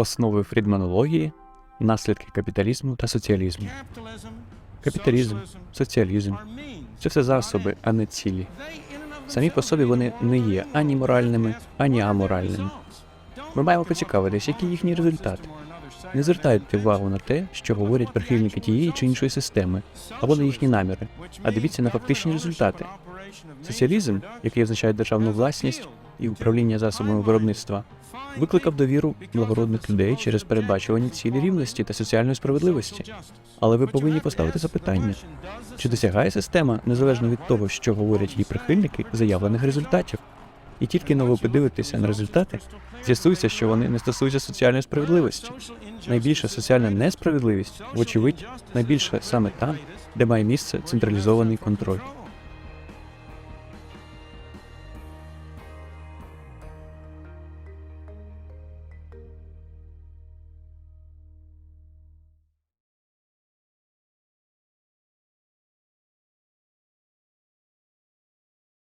основи фрідманології, наслідки капіталізму та соціалізму. Капіталізм, соціалізм це все засоби, а не цілі. Самі по собі вони не є ані моральними, ані аморальними. Ми маємо поцікавитись, які їхні результати. Не звертайте увагу на те, що говорять прихильники тієї чи іншої системи, або на їхні наміри, а дивіться на фактичні результати. Соціалізм, який означає державну власність і управління засобами виробництва, викликав довіру благородних людей через передбачувані цілі рівності та соціальної справедливості. Але ви повинні поставити запитання: чи досягає система, незалежно від того, що говорять її прихильники, заявлених результатів? І тільки но ви подивитеся на результати, з'ясується, що вони не стосуються соціальної справедливості. Найбільша соціальна несправедливість, вочевидь, найбільша саме там, де має місце централізований контроль.